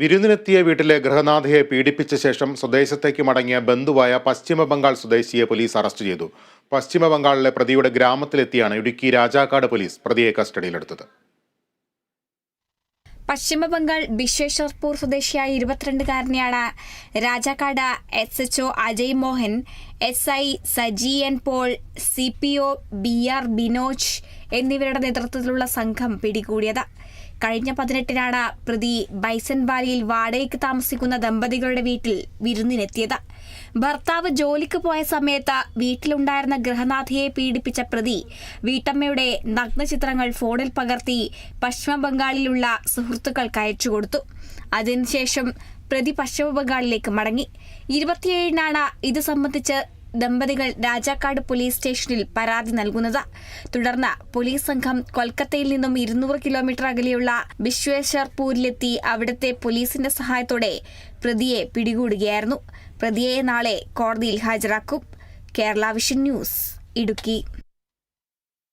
വിരുന്നിനെത്തിയ വീട്ടിലെ ഗൃഹനാഥയെ പീഡിപ്പിച്ച ശേഷം സ്വദേശത്തേക്ക് മടങ്ങിയ ബന്ധുവായ പശ്ചിമ ബംഗാൾ സ്വദേശിയെ പോലീസ് അറസ്റ്റ് ചെയ്തു. പശ്ചിമ ബംഗാളിലെ പ്രതിയുടെ ഗ്രാമത്തിലെത്തിയാണ് ഇടുക്കി രാജാക്കാട് പോലീസ് പ്രതിയെ കസ്റ്റഡിയിലെടുത്തത്. പശ്ചിമ ബംഗാൾ ബിശ്വേശ്വർപൂർ സ്വദേശിയായ ഇരുപത്തിരണ്ടുകാരനെയാണ് Rajakkad S H O Ajay Mohan S I Saji N Paul C P O B R Binoj എന്നിവരുടെ നേതൃത്വത്തിലുള്ള സംഘം പിടികൂടിയത്. കഴിഞ്ഞ പതിനെട്ടിനാണ് പ്രതി ബൈസൻ വാലിയിൽ വാടകയ്ക്ക് താമസിക്കുന്ന ദമ്പതികളുടെ വീട്ടിൽ വിരുന്നിനെത്തിയത്. ഭർത്താവ് ജോലിക്ക് പോയ സമയത്ത് വീട്ടിലുണ്ടായിരുന്ന ഗൃഹനാഥയെ പീഡിപ്പിച്ച പ്രതി വീട്ടമ്മയുടെ നഗ്നചിത്രങ്ങൾ ഫോണിൽ പകർത്തി പശ്ചിമ ബംഗാളിലുള്ള സുഹൃത്തുക്കൾക്ക് അയച്ചുകൊടുത്തു അതിനുശേഷം പ്രതി പശ്ചിമ ബംഗാളിലേക്ക് മടങ്ങി. ഇരുപത്തിയേഴിനാണ് ഇത് സംബന്ധിച്ച് ദമ്പതികൾ രാജാക്കാട് പോലീസ് സ്റ്റേഷനിൽ പരാതി നൽകുന്നത്. തുടർന്ന് പോലീസ് സംഘം കൊൽക്കത്തയിൽ നിന്നും ഇരുന്നൂറ് കിലോമീറ്റർ അകലെയുള്ള ബിശ്വേശ്വർപൂരിലെത്തി അവിടുത്തെ പോലീസിന്റെ സഹായത്തോടെ പ്രതിയെ പിടികൂടുകയായിരുന്നു. പ്രതിയെ നാളെ കോടതിയിൽ ഹാജരാക്കും. Kerala vision news Idukki.